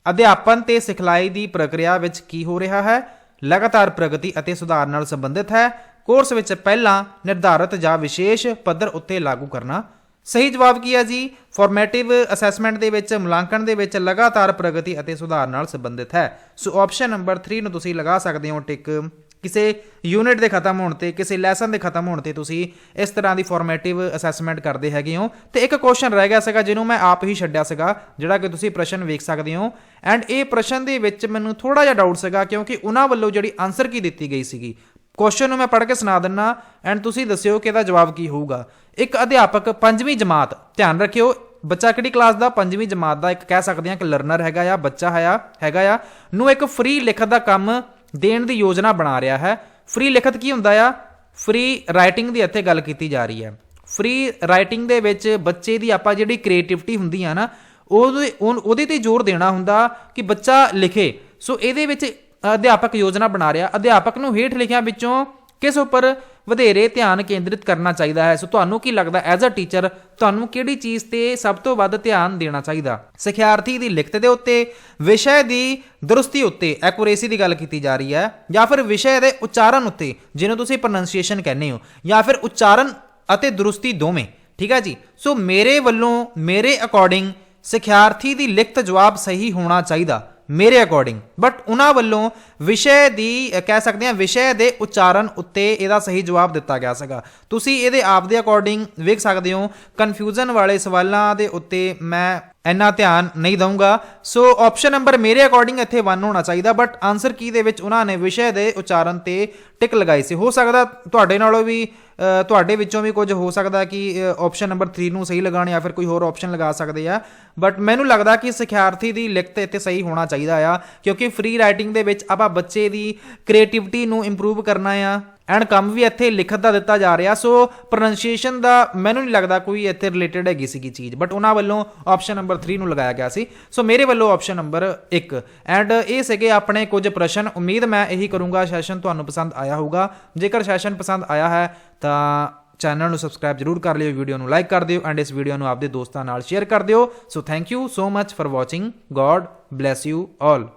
ਅਧਿਆਪਨ ਤੇ ਸਿਖਲਾਈ ਦੀ ਪ੍ਰਕਿਰਿਆ ਵਿੱਚ ਕੀ ਹੋ ਰਿਹਾ ਹੈ? ਲਗਾਤਾਰ ਪ੍ਰਗਤੀ ਅਤੇ ਸੁਧਾਰ ਨਾਲ ਸੰਬੰਧਿਤ ਹੈ। ਕੋਰਸ ਵਿੱਚ ਪਹਿਲਾਂ ਨਿਰਧਾਰਤ ਜਾਂ ਵਿਸ਼ੇਸ਼ ਪੱਧਰ ਉੱਤੇ ਲਾਗੂ ਕਰਨਾ ਸਹੀ ਜਵਾਬ ਕੀ ਹੈ ਜੀ? ਫਾਰਮੈਟਿਵ ਅਸੈਸਮੈਂਟ ਦੇ ਵਿੱਚ, ਮੁਲਾਂਕਣ ਦੇ ਵਿੱਚ ਲਗਾਤਾਰ ਪ੍ਰਗਤੀ ਅਤੇ ਸੁਧਾਰ ਨਾਲ ਸੰਬੰਧਿਤ ਹੈ। ਸੋ ਆਪਸ਼ਨ ਨੰਬਰ 3 ਨੂੰ ਤੁਸੀਂ ਲਗਾ ਸਕਦੇ ਹੋ ਟਿਕ ਕਿਸੇ ਯੂਨਿਟ ਦੇ ਖਤਮ ਹੋਣ ਤੇ, ਕਿਸੇ ਲੈਸਨ ਦੇ ਖਤਮ ਹੋਣ ਤੇ ਤੁਸੀਂ ਇਸ ਤਰ੍ਹਾਂ ਦੀ ਫਾਰਮੈਟਿਵ ਅਸੈਸਮੈਂਟ ਕਰਦੇ ਹੈਗੇ ਹੋ। ਤੇ ਇੱਕ ਕੁਐਸਚਨ ਰਹਿ ਗਿਆ ਸੀਗਾ, ਜਿਹਨੂੰ ਮੈਂ ਆਪ ਹੀ ਛੱਡਿਆ ਸੀਗਾ, ਜਿਹੜਾ ਕਿ ਤੁਸੀਂ ਪ੍ਰਸ਼ਨ ਵੇਖ ਸਕਦੇ ਹੋ। ਐਂਡ ਇਹ ਪ੍ਰਸ਼ਨ ਦੇ ਵਿੱਚ ਮੈਨੂੰ ਥੋੜਾ ਜਿਹਾ ਡਾਊਟ ਸੀਗਾ, ਕਿਉਂਕਿ ਉਹਨਾਂ ਵੱਲੋਂ ਜਿਹੜੀ ਆਨਸਰ ਕੀ ਦਿੱਤੀ ਗਈ ਸੀਗੀ? ਕੁਐਸਚਨ ਨੂੰ ਮੈਂ ਪੜ੍ਹ ਕੇ ਸੁਣਾ ਦਿੰਨਾ ਐਂਡ ਤੁਸੀਂ ਦੱਸਿਓ ਕਿ ਇਹਦਾ ਜਵਾਬ ਕੀ ਹੋਊਗਾ। ਇੱਕ ਅਧਿਆਪਕ, ਪੰਜਵੀਂ ਜਮਾਤ। ਧਿਆਨ ਰੱਖਿਓ, ਬੱਚਾ ਕਿਹੜੀ ਕਲਾਸ ਦਾ? ਪੰਜਵੀਂ ਜਮਾਤ ਦਾ ਇੱਕ ਕਹਿ ਸਕਦੇ ਹਾਂ ਕਿ ਲਰਨਰ ਹੈਗਾ ਆ, ਬੱਚਾ ਹੈ ਹੈਗਾ ਆ, ਨੂੰ ਇੱਕ ਫ੍ਰੀ ਲਿਖਤ ਦਾ ਕੰਮ ਦੇਣ ਦੀ ਯੋਜਨਾ ਬਣਾ ਰਿਹਾ ਹੈ। ਫ੍ਰੀ ਲਿਖਤ ਕੀ ਹੁੰਦਾ ਆ? ਫ੍ਰੀ ਰਾਈਟਿੰਗ ਦੀ ਇੱਥੇ ਗੱਲ ਕੀਤੀ ਜਾ ਰਹੀ ਹੈ। ਫ੍ਰੀ ਰਾਈਟਿੰਗ ਦੇ ਵਿੱਚ ਬੱਚੇ ਦੀ ਆਪਾਂ ਜਿਹੜੀ ਕ੍ਰੀਏਟਿਵਿਟੀ ਹੁੰਦੀ ਆ ਨਾ, ਉਹਦੇ ਉਨ- ਉਹਦੇ ਤੇ ਜ਼ੋਰ ਦੇਣਾ ਹੁੰਦਾ ਕਿ ਬੱਚਾ ਲਿਖੇ। ਸੋ ਇਹਦੇ ਵਿੱਚ ਅਧਿਆਪਕ ਯੋਜਨਾ ਬਣਾ ਰਿਹਾ। ਅਧਿਆਪਕ ਨੂੰ ਹੇਠ ਲਿਖਿਆਂ ਵਿੱਚੋਂ ਕਿਸ ਉੱਪਰ? ਵਧੇਰੇ ਧਿਆਨ ਕੇਂਦਰਿਤ ਕਰਨਾ ਚਾਹੀਦਾ ਹੈ। ਸੋ ਤੁਹਾਨੂੰ ਕੀ ਲੱਗਦਾ ਐਜ਼ ਅ ਟੀਚਰ ਤੁਹਾਨੂੰ ਕਿਹੜੀ ਚੀਜ਼ ਤੇ ਸਭ ਤੋਂ ਵੱਧ ਧਿਆਨ ਦੇਣਾ ਚਾਹੀਦਾ? ਸਿਖਿਆਰਥੀ ਦੀ ਲਿਖਤ ਦੇ ਉੱਤੇ, ਵਿਸ਼ੇ ਦੀ ਦਰੁਸਤੀ ਉੱਤੇ ਐਕੂਰੇਸੀ ਦੀ ਗੱਲ ਕੀਤੀ ਜਾ ਰਹੀ ਹੈ, ਜਾਂ ਫਿਰ ਵਿਸ਼ੇ ਦੇ ਉਚਾਰਨ ਉੱਤੇ, ਜਿਹਨੂੰ ਤੁਸੀਂ ਪ੍ਰੋਨੰਸੀਏਸ਼ਨ ਕਹਿੰਦੇ ਹੋ, ਜਾਂ ਫਿਰ ਉਚਾਰਨ ਅਤੇ ਦਰੁਸਤੀ ਦੋਵੇਂ, ਠੀਕ ਹੈ ਜੀ? ਸੋ ਮੇਰੇ ਵੱਲੋਂ, ਮੇਰੇ ਅਕੋਰਡਿੰਗ ਸਿਖਿਆਰਥੀ ਦੀ ਲਿਖਤ ਜਵਾਬ ਸਹੀ ਹੋਣਾ ਚਾਹੀਦਾ। ਮੇਰੇ ਅਕੋਰਡਿੰਗ ਬਟ ਉਹਨਾਂ ਵੱਲੋਂ ਵਿਸ਼ੇ ਦੀ ਕਹਿ ਸਕਦੇ ਹਾਂ, ਵਿਸ਼ੇ ਦੇ ਉਚਾਰਨ ਉੱਤੇ ਇਹਦਾ ਸਹੀ ਜਵਾਬ ਦਿੱਤਾ ਗਿਆ ਸੀਗਾ। ਤੁਸੀਂ ਇਹਦੇ ਆਪ ਦੇ ਅਕੋਰਡਿੰਗ ਵੇਖ ਸਕਦੇ ਹੋ। ਕਨਫਿਊਜ਼ਨ ਵਾਲੇ ਸਵਾਲਾਂ ਦੇ ਉੱਤੇ ਮੈਂ ਇੰਨਾ ਧਿਆਨ ਨਹੀਂ ਦਊਂਗਾ। ਸੋ ਆਪਸ਼ਨ ਨੰਬਰ ਮੇਰੇ ਅਕੋਰਡਿੰਗ ਇੱਥੇ 1 ਹੋਣਾ ਚਾਹੀਦਾ ਬਟ ਆਨਸਰ ਕੀ ਦੇ ਵਿੱਚ ਉਹਨਾਂ ਨੇ ਵਿਸ਼ੇ ਦੇ ਉਚਾਰਨ ਤੇ ਟਿਕ ਲਗਾਈ ਸੀ। ਹੋ ਸਕਦਾ ਤੁਹਾਡੇ ਨਾਲੋਂ ਵੀ ਤੁਹਾਡੇ ਵਿੱਚੋਂ ਵੀ ਕੁਝ ਹੋ ਸਕਦਾ ਕਿ ਆਪਸ਼ਨ ਨੰਬਰ 3 ਨੂੰ ਸਹੀ ਲਗਾਉਣ ਜਾਂ ਫਿਰ ਕੋਈ ਹੋਰ ਆਪਸ਼ਨ ਲਗਾ ਸਕਦੇ ਆ। ਬਟ ਮੈਨੂੰ ਲੱਗਦਾ ਕਿ ਸਿਖਿਆਰਥੀ ਦੀ ਲਿਖਤ ਇੱਥੇ ਸਹੀ ਹੋਣਾ ਚਾਹੀਦਾ ਆ, ਕਿਉਂਕਿ ਫ੍ਰੀ ਰਾਈਟਿੰਗ ਦੇ ਵਿੱਚ ਆਪਾਂ ਬੱਚੇ ਦੀ ਕ੍ਰੀਏਟਿਵਿਟੀ ਨੂੰ ਇੰਪਰੂਵ ਕਰਨਾ ਆ। ਐਂਡ ਕੰਮ ਵੀ ਇੱਥੇ ਲਿਖਤ ਦਾ ਦਿੱਤਾ ਜਾ ਰਿਹਾ। ਸੋ ਪ੍ਰੋਨੰਸੀਏਸ਼ਨ ਦਾ ਮੈਨੂੰ ਨਹੀਂ ਲੱਗਦਾ ਕੋਈ ਇੱਥੇ ਰਿਲੇਟਡ ਹੈਗੀ ਸੀਗੀ ਚੀਜ਼ ਬਟ ਉਹਨਾਂ ਵੱਲੋਂ ਆਪਸ਼ਨ ਨੰਬਰ 3 ਨੂੰ ਲਗਾਇਆ ਗਿਆ ਸੀ। ਸੋ ਮੇਰੇ ਵੱਲੋਂ ਆਪਸ਼ਨ ਨੰਬਰ 1 ਐਂਡ ਇਹ ਸੀਗੇ ਆਪਣੇ ਕੁਝ ਪ੍ਰਸ਼ਨ। ਉਮੀਦ ਮੈਂ ਇਹੀ ਕਰੂੰਗਾ ਸੈਸ਼ਨ ਤੁਹਾਨੂੰ ਪਸੰਦ ਆਇਆ ਹੋਊਗਾ। ਜੇਕਰ ਸੈਸ਼ਨ ਪਸੰਦ ਆਇਆ ਹੈ, ਤਾਂ ਚੈਨਲ ਨੂੰ ਸਬਸਕ੍ਰਾਈਬ ਜਰੂਰ ਕਰ ਲਿਓ ਵੀਡੀਓ ਨੂੰ ਲਾਈਕ ਕਰ ਦਿਓ ਐਂਡ ਇਸ ਵੀਡੀਓ ਨੂੰ ਆਪਦੇ ਦੋਸਤਾਂ ਨਾਲ ਸ਼ੇਅਰ ਕਰ ਦਿਓ। So thank you so much for watching God bless you all